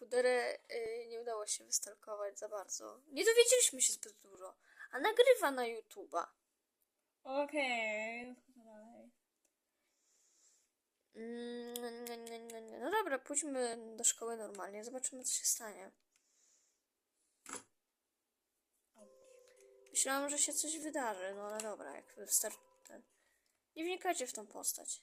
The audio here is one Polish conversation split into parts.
Kuderę y, nie udało się wystalkować za bardzo. Nie dowiedzieliśmy się zbyt dużo. A nagrywa na YouTube'a. Okej, no to co dalej? Mm, No dobra, pójdźmy do szkoły normalnie. Zobaczymy, co się stanie. Myślałam, że się coś wydarzy, no ale dobra, jak wystarczy. Nie wnikajcie w tą postać.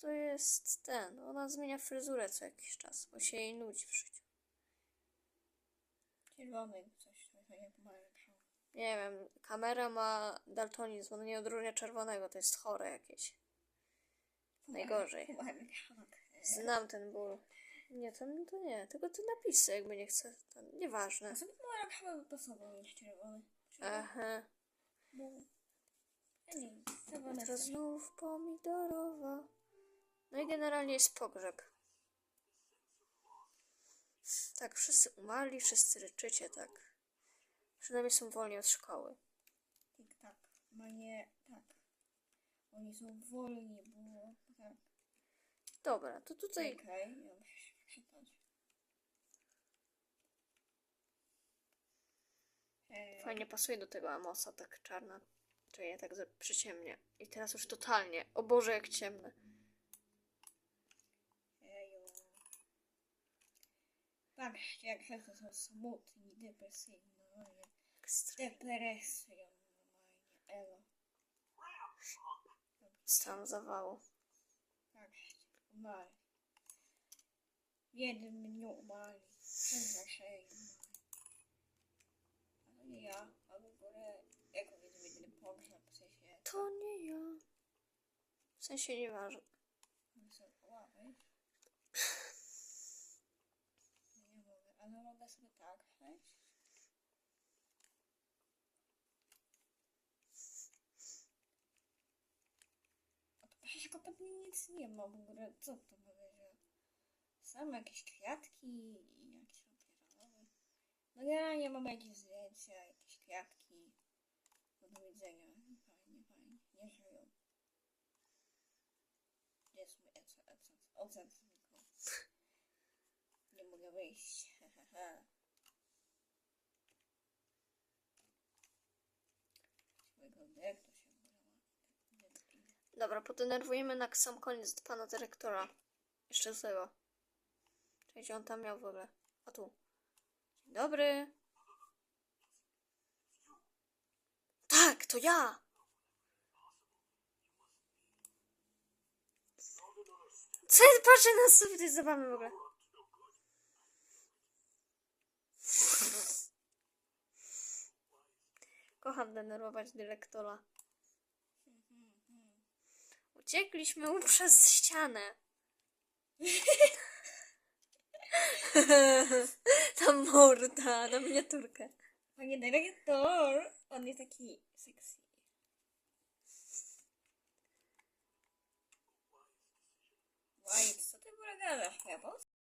To- jest ten. Ona zmienia fryzurę co jakiś czas, bo się jej nudzi w życiu. Czerwony coś, nie pomarańczowy. Nie wiem, kamera ma daltonizm, ona nie odróżnia czerwonego, to jest chore jakieś. Najgorzej. Znam ten ból. Nie, to, to nie, tylko te napisy jakby nie chcę, to nieważne. A sobie pomarańczowy by pasował niż czerwony. Aha, Bo... Nie teraz znów pomidorowa. No i generalnie jest pogrzeb. Tak, wszyscy umarli, wszyscy ryczycie, tak. Przynajmniej są wolni od szkoły. tak, tak. Ma nie, tak. Oni są wolni, bo tak. Dobra, to tutaj Okej, ja muszę się przeczytać. Hej. Fajnie pasuje do tego Amosa, tak czarna. Czyli ja tak przyciemnie. I teraz już totalnie. O Boże, jak ciemne. Patrzcie, jak są smutni, depresyjni, normalnie. Ekstra. Depresją, normalnie, elo. Stan zawału. Patrzcie, umarli. W jednym dniu umarli. Przez naszej umarli. Ale nie ja, a w ogóle, jak powiedzmy, jedyny pogrzeb, w sensie, To nie ja. W sensie nieważne. oni są ławy. Nie mogę, ale mogę sobie tak przejść. A tu przecież pewnie nic nie ma w ogóle. Co to że same jakieś kwiatki i jakieś opierowe. No generalnie mamy jakieś zdjęcia, jakieś kwiatki. Do widzenia. Fajnie, fajnie. Nie żyją. Gdzie jest mój zniknął. Nie mogę wyjść. Dobra, podenerwujemy na sam koniec pana dyrektora. Jeszcze z tego. Czyli on tam miał w ogóle? A tu. Dzień dobry. Tak, to ja! Co jest? Patrzę na zabawne w ogóle. Kocham denerwować dyrektora. Uciekliśmy mu przez ścianę. Ta morda na miniaturkę. Panie dyrektor! On jest taki sexy. White, co ty polegasz? Ja